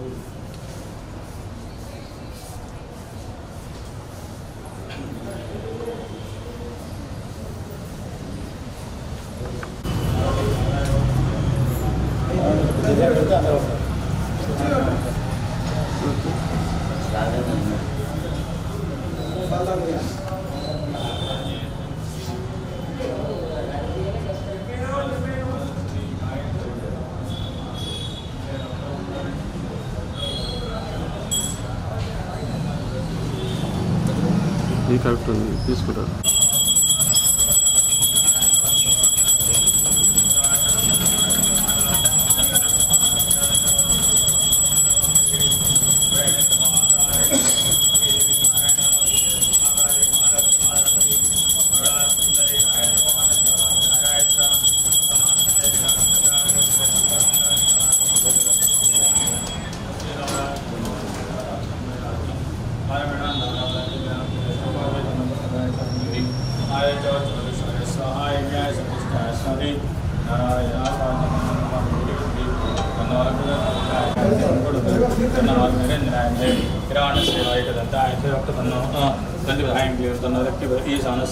Absolutely. Correct ఉంది తీసుకుంటారు.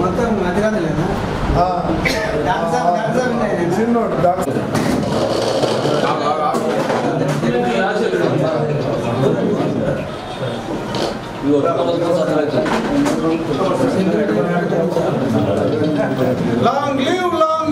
మొత్తం మధ్యరాదులేనా డాన్సర్ డాన్సర్ ఉన్నాయా Long live, long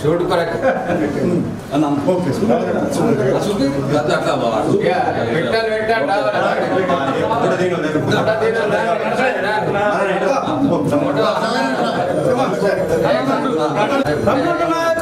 shoot correct పెట్టాలి అమరన్న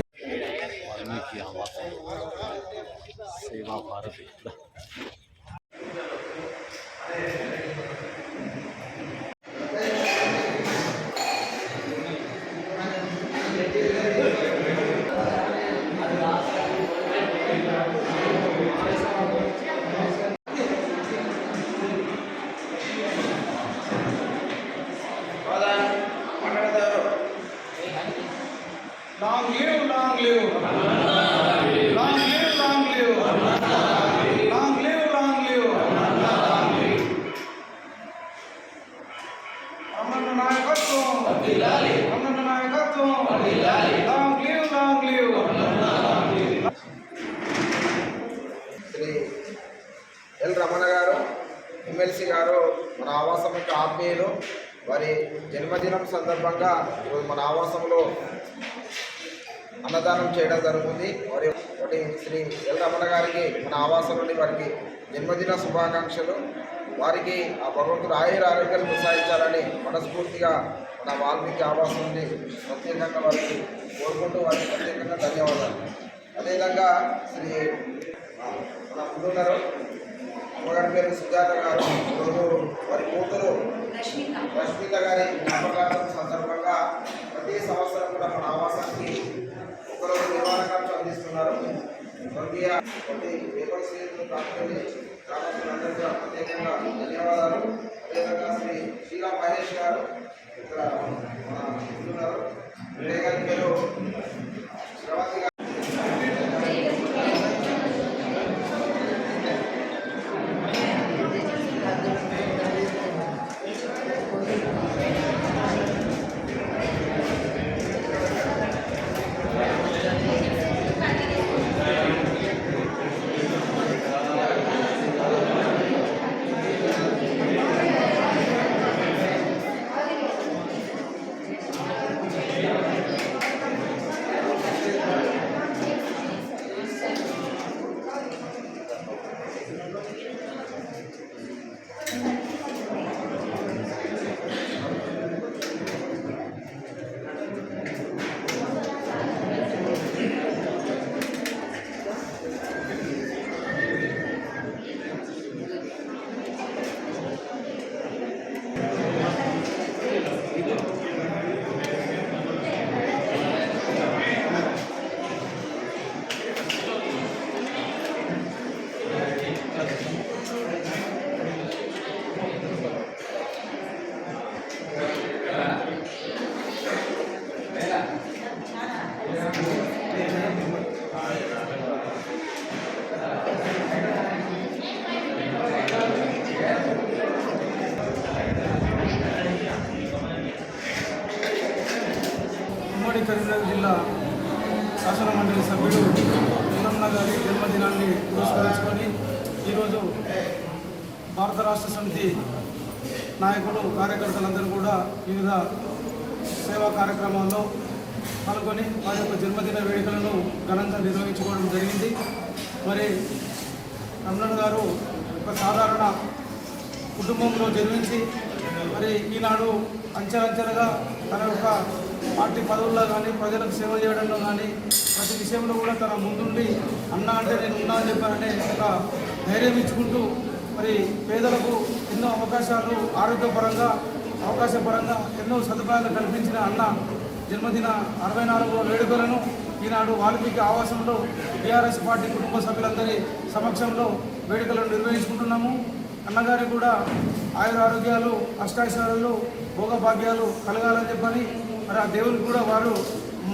సందర్భంగా మన ఆవాసంలో అన్నదానం చేయడం జరుగుతుంది. వారి ఒకటి శ్రీ ఎల్ రమణ గారికి మన ఆవాసం నుండి వారికి జన్మదిన శుభాకాంక్షలు. వారికి ఆ భగవంతుడు ఆయుర ఆరోగ్యాలు ప్రసాదించాలని మనస్ఫూర్తిగా మన వాల్మీకి ఆవాసం నుండి ప్రత్యేకంగా వారికి కోరుకుంటూ వారికి ప్రత్యేకంగా ధన్యవాదాలు. అదేవిధంగా శ్రీ మన ముందున్నారు. అమ్మగారి పేరు సుజాత గారు. వారి కూతురు రష్మిత గారి జ్ఞాపకార్థం సందర్భంగా ప్రతి సంవత్సరం కూడా మన ఆవాసానికి ఒకరోజు నిర్మాణకాంక్ష అందిస్తున్నారు. స్వర్గీయ కొన్ని పేపర్ గ్రామస్తులందరూ కూడా ప్రత్యేకంగా ధన్యవాదాలు. అదేవిధంగా శ్రీ శ్రీరామ్ మహేష్ గారు ఇక్కడ మన గారి పేరు శ్రవంతి గారు గారి జన్మదినాన్ని పురస్కరించుకొని ఈరోజు భారత రాష్ట్ర సమితి నాయకులు కార్యకర్తలందరూ కూడా వివిధ సేవా కార్యక్రమాల్లో పాల్గొని వారి యొక్క జన్మదిన వేడుకలను ఘనంగా నిర్వహించుకోవడం జరిగింది. మరి రమణన్ గారు ఒక సాధారణ కుటుంబంలో జన్మించి మరి ఈనాడు అంచెలంచెలుగా తన యొక్క పార్టీ పదవుల్లో కానీ ప్రజలకు సేవ చేయడంలో కానీ ప్రతి విషయంలో కూడా తన ముందుండి అన్న అంటే నేను ఉన్నా అని చెప్పారనే ఒక ధైర్యం ఇచ్చుకుంటూ మరి పేదలకు ఎన్నో అవకాశాలు ఆరోగ్యపరంగా అవకాశపరంగా ఎన్నో సదుపాయాలు కల్పించిన అన్న జన్మదిన అరవై నాలుగవ వేడుకలను ఈనాడు వాల్మీకి ఆవాసంలో టీఆర్ఎస్ పార్టీ కుటుంబ సభ్యులందరి సమక్షంలో వేడుకలను నిర్వహించుకుంటున్నాము. అన్నగారికి కూడా ఆయుర ఆరోగ్యాలు అష్టాైశ్వర్యాలు భోగభాగ్యాలు కలగాలని చెప్పని మరి ఆ దేవుని కూడా వారు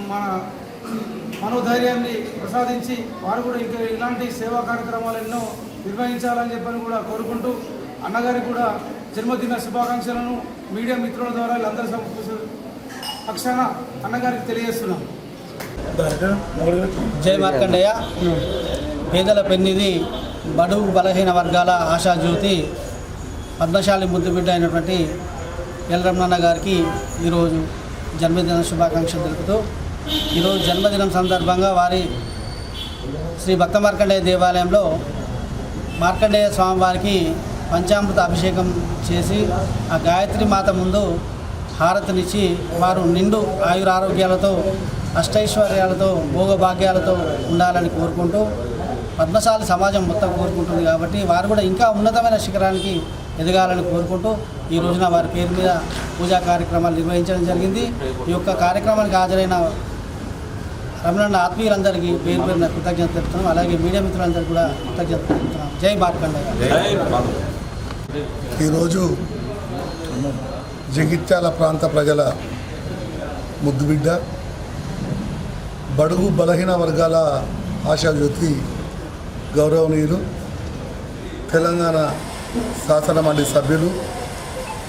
మన మనోధైర్యాన్ని ప్రసాదించి వారు కూడా ఇంకా ఇలాంటి సేవా కార్యక్రమాలు ఎన్నో నిర్వహించాలని చెప్పని కూడా కోరుకుంటూ అన్నగారికి కూడా జన్మదిన శుభాకాంక్షలను మీడియా మిత్రుల ద్వారా వీళ్ళందరి సమ- పక్షాన అన్నగారికి తెలియజేస్తున్నాం. జై మార్కండయ్య పేదల పెన్నిది బడుగు బలహీన వర్గాల ఆశాజ్యోతి పద్మశాలి ముద్దుబిడ్డ అయినటువంటి ఎల్ రమణన్న గారికి ఈరోజు జన్మదిన శుభాకాంక్షలు తెలుపుతూ ఈరోజు జన్మదినం సందర్భంగా వారి శ్రీ భక్త మార్కండేయ దేవాలయంలో మార్కండేయ స్వామివారికి పంచామృత అభిషేకం చేసి ఆ గాయత్రి మాత ముందు హారతినిచ్చి వారు నిండు ఆయురారోగ్యాలతో అష్టైశ్వర్యాలతో భోగభాగ్యాలతో ఉండాలని కోరుకుంటూ పద్మశాలి సమాజం మొత్తం కోరుకుంటుంది కాబట్టి వారు కూడా ఇంకా ఉన్నతమైన శిఖరానికి ఎదగాలని కోరుకుంటూ ఈ రోజున వారి పేరు మీద పూజా కార్యక్రమాలు నిర్వహించడం జరిగింది. ఈ యొక్క కార్యక్రమానికి హాజరైన రమణ ఆత్మీయులందరికీ పేరు పేరున కృతజ్ఞత తెలుపుతున్నాం. అలాగే మీడియా మిత్రులందరికీ కూడా కృతజ్ఞత తెలుపుతున్నాం. జై మార్కండ ఈరోజు జగిత్యాల ప్రాంత ప్రజల ముద్దుబిడ్డ బడుగు బలహీన వర్గాల ఆశాజ్యోతి గౌరవనీయులు తెలంగాణ శాసన మండలి సభ్యులు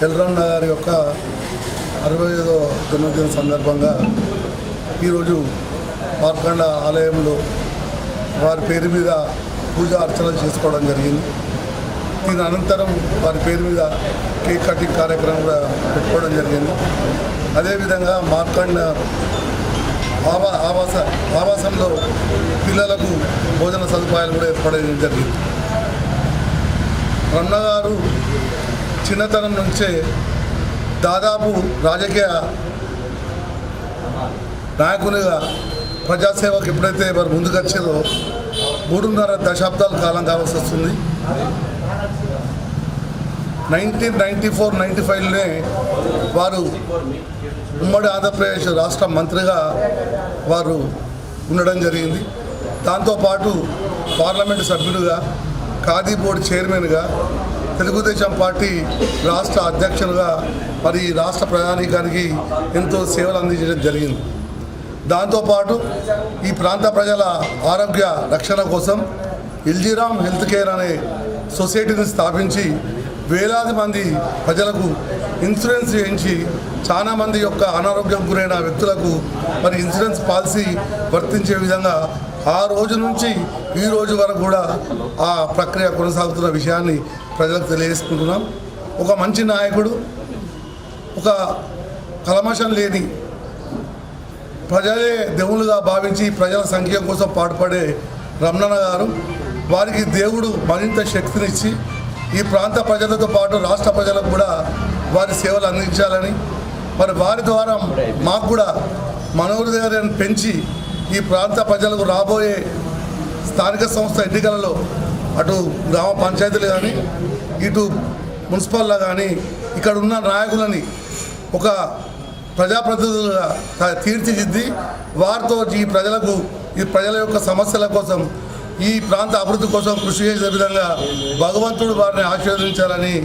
ఎల్రన్న గారి యొక్క అరవై ఐదో జన్మదిన సందర్భంగా ఈరోజు మార్కండ ఆలయంలో వారి పేరు మీద పూజ అర్చన చేసుకోవడం జరిగింది. దీని అనంతరం వారి పేరు మీద కేక్ కటింగ్ కార్యక్రమం కూడా పెట్టుకోవడం జరిగింది. అదేవిధంగా మార్కండ ఆవా ఆవాస ఆవాసంలో పిల్లలకు భోజన సదుపాయాలు కూడా ఏర్పడడం జరిగింది. రమణ గారు చిన్నతనం నుంచే దాదాపు రాజకీయ నాయకునిగా ప్రజాసేవకు ఎప్పుడైతే వారు ముందుకు మూడున్నర దశాబ్దాల కాలం కావాల్సి వస్తుంది. నైన్టీన్ నైంటీ ఫోర్ నైంటీ ఫైవ్లోనే వారు ఉమ్మడి ఆంధ్రప్రదేశ్ రాష్ట్ర మంత్రిగా వారు ఉండడం జరిగింది. దాంతోపాటు పార్లమెంటు సభ్యులుగా ఖాదీ బోర్డు చైర్మన్గా తెలుగుదేశం పార్టీ రాష్ట్ర అధ్యక్షులుగా మరి రాష్ట్ర ప్రధానికానికి ఎంతో సేవలు అందించడం జరిగింది. దాంతోపాటు ఈ ప్రాంత ప్రజల ఆరోగ్య రక్షణ కోసం ఎల్జీరామ్ హెల్త్ కేర్ అనే సొసైటీని స్థాపించి వేలాది మంది ప్రజలకు ఇన్సూరెన్స్ చేయించి చాలామంది యొక్క అనారోగ్యం గురైన వ్యక్తులకు మరి ఇన్సూరెన్స్ పాలసీ వర్తించే విధంగా ఆ రోజు నుంచి ఈ రోజు వరకు కూడా ఆ ప్రక్రియ కొనసాగుతున్న విషయాన్ని ప్రజలకు తెలియజేసుకుంటున్నాం. ఒక మంచి నాయకుడు ఒక కలమషం లేని ప్రజలే దేవుళ్ళుగా భావించి ప్రజల సంఖ్య కోసం పాటుపడే రమణన్న గారు వారికి దేవుడు మరింత శక్తినిచ్చి ఈ ప్రాంత ప్రజలతో పాటు రాష్ట్ర ప్రజలకు కూడా వారి సేవలు అందించాలని మరి వారి ద్వారా మాకు కూడా మనోహృదయాన్ని పెంచి ఈ ప్రాంత ప్రజలకు రాబోయే స్థానిక సంస్థ ఎన్నికలలో అటు గ్రామ పంచాయతీలు కానీ ఇటు మున్సిపల్లో కానీ ఇక్కడ ఉన్న నాయకులని ఒక ప్రజాప్రతినిధులుగా తీర్చిదిద్ది వారితో ఈ ప్రజలకు ఈ ప్రజల యొక్క సమస్యల కోసం ఈ ప్రాంత అభివృద్ధి కోసం కృషి చేసే విధంగా భగవంతుడు వారిని ఆశీర్వదించాలని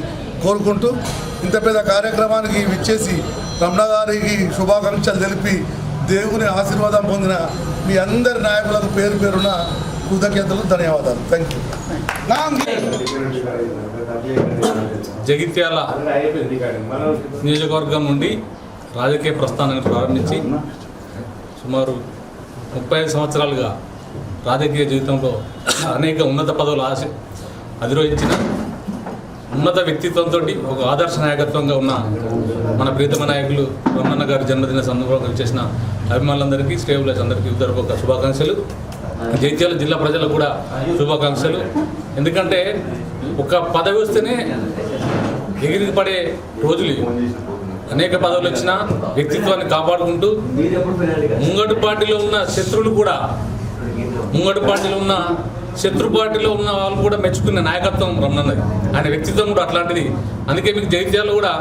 కోరుకుంటూ ఇంత పెద్ద కార్యక్రమానికి విచ్చేసి రమణ గారికి శుభాకాంక్షలు తెలిపి దేవుని ఆశీర్వాదం పొందిన మీ అందరి నాయకులకు పేరు పేరున కృతజ్ఞతలు ధన్యవాదాలు. థ్యాంక్ యూ జగిత్యాల నియోజకవర్గం నుండి రాజకీయ ప్రస్థానాన్ని ప్రారంభించి సుమారు ముప్పై సంవత్సరాలుగా రాజకీయ జీవితంలో అనేక ఉన్నత పదవులు ఆశ అధిరోహించిన ఉన్నత వ్యక్తిత్వంతో ఒక ఆదర్శ నాయకత్వంగా ఉన్న మన ప్రీతమ నాయకులు రమణన్న గారి జన్మదిన సందర్భంగా చేసిన అభిమానులందరికీ స్టేబులర్స్ అందరికీ ఉద్దరపూర్వక శుభాకాంక్షలు. జైత్యాల జిల్లా ప్రజలకు కూడా శుభాకాంక్షలు. ఎందుకంటే ఒక పదవి వస్తేనే ఎగిరి పడే రోజులు అనేక పదవులు వచ్చినా వ్యక్తిత్వాన్ని కాపాడుకుంటూ ముంగడు పార్టీలో ఉన్న శత్రువులు కూడా ముంగడు పార్టీలో ఉన్న శత్రు పార్టీలో ఉన్న వాళ్ళు కూడా మెచ్చుకున్న నాయకత్వం రమణన్నది. ఆయన వ్యక్తిత్వం కూడా అట్లాంటిది. అందుకే మీకు జైత్యాలు కూడా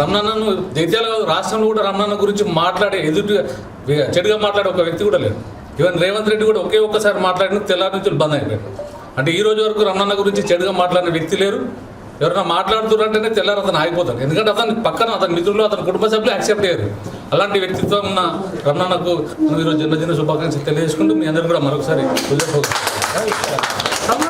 రమణన్నను జైత్యాల కాదు రాష్ట్రంలో కూడా రమణన్న గురించి మాట్లాడే ఎదుటి చెడుగా మాట్లాడే ఒక వ్యక్తి కూడా లేడు. ఈవెన్ రేవంత్ రెడ్డి కూడా ఒకే ఒక్కసారి మాట్లాడిన తెల్లారి నుంచి బంద్ అయిపోయాడు. అంటే ఈ రోజు వరకు రమణన్న గురించి చెడుగా మాట్లాడిన వ్యక్తి లేరు. ఎవరైనా మాట్లాడుతున్నారంటేనే తెల్లారు అతను ఆగిపోతాడు. ఎందుకంటే అతని పక్కన అతని మిత్రులు అతని కుటుంబ సభ్యులు యాక్సెప్ట్ అయ్యారు అలాంటి వ్యక్తిత్వం ఉన్న రమణన్నకు ఈరోజు జన్మదిన శుభాకాంక్షలు తెలియజేసుకుంటూ మీ అందరూ కూడా మరొకసారి 頼む!